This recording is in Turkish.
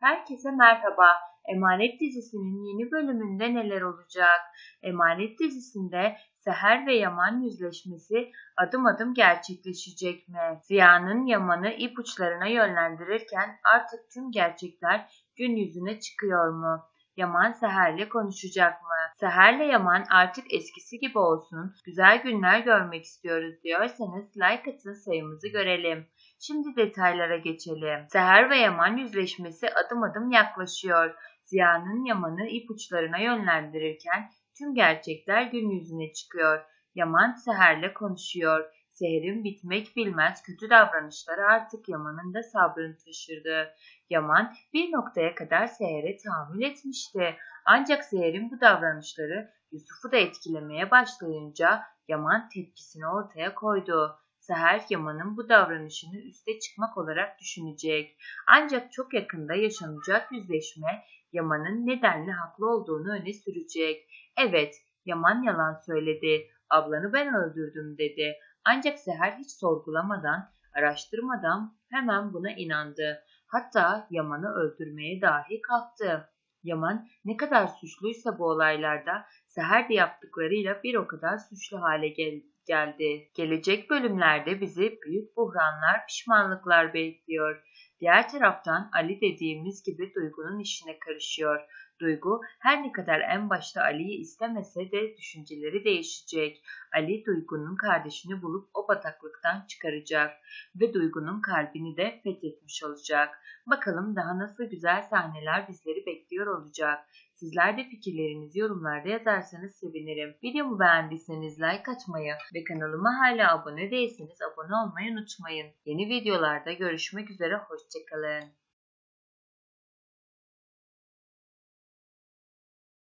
Herkese merhaba. Emanet dizisinin yeni bölümünde neler olacak? Emanet dizisinde Seher ve Yaman yüzleşmesi adım adım gerçekleşecek mi? Ziya'nın Yaman'ı ipuçlarına yönlendirirken artık tüm gerçekler gün yüzüne çıkıyor mu? Yaman Seher'le konuşacak mı? Seher'le Yaman artık eskisi gibi olsun, güzel günler görmek istiyoruz diyorsanız like atın sayımızı görelim. Şimdi detaylara geçelim. Seher ve Yaman yüzleşmesi adım adım yaklaşıyor. Ziya'nın Yaman'ı ipuçlarına yönlendirirken tüm gerçekler gün yüzüne çıkıyor. Yaman Seher'le konuşuyor. Seher'in bitmek bilmez kötü davranışları artık Yaman'ın da sabrını taşırdı. Yaman bir noktaya kadar Seher'e tahammül etmişti. Ancak Seher'in bu davranışları Yusuf'u da etkilemeye başlayınca Yaman tepkisini ortaya koydu. Seher Yaman'ın bu davranışını üste çıkmak olarak düşünecek. Ancak çok yakında yaşanacak yüzleşme Yaman'ın nedenli haklı olduğunu öne sürecek. Evet, Yaman yalan söyledi. Ablanı ben öldürdüm dedi. Ancak Seher hiç sorgulamadan, araştırmadan hemen buna inandı. Hatta Yaman'ı öldürmeye dahi kalktı. Yaman ne kadar suçluysa bu olaylarda Seher de yaptıklarıyla bir o kadar suçlu hale gel geldi. Gelecek bölümlerde bizi büyük buhranlar, pişmanlıklar bekliyor. Diğer taraftan Ali dediğimiz gibi Duygu'nun işine karışıyor. Duygu her ne kadar en başta Ali'yi istemese de düşünceleri değişecek. Ali Duygu'nun kardeşini bulup o bataklıktan çıkaracak ve Duygu'nun kalbini de fethetmiş olacak. Bakalım daha nasıl güzel sahneler bizleri bekliyor olacak. Sizler de fikirlerinizi yorumlarda yazarsanız sevinirim. Videomu beğendiyseniz like atmayı ve kanalıma hala abone değilseniz abone olmayı unutmayın. Yeni videolarda görüşmek üzere, hoşçakalın.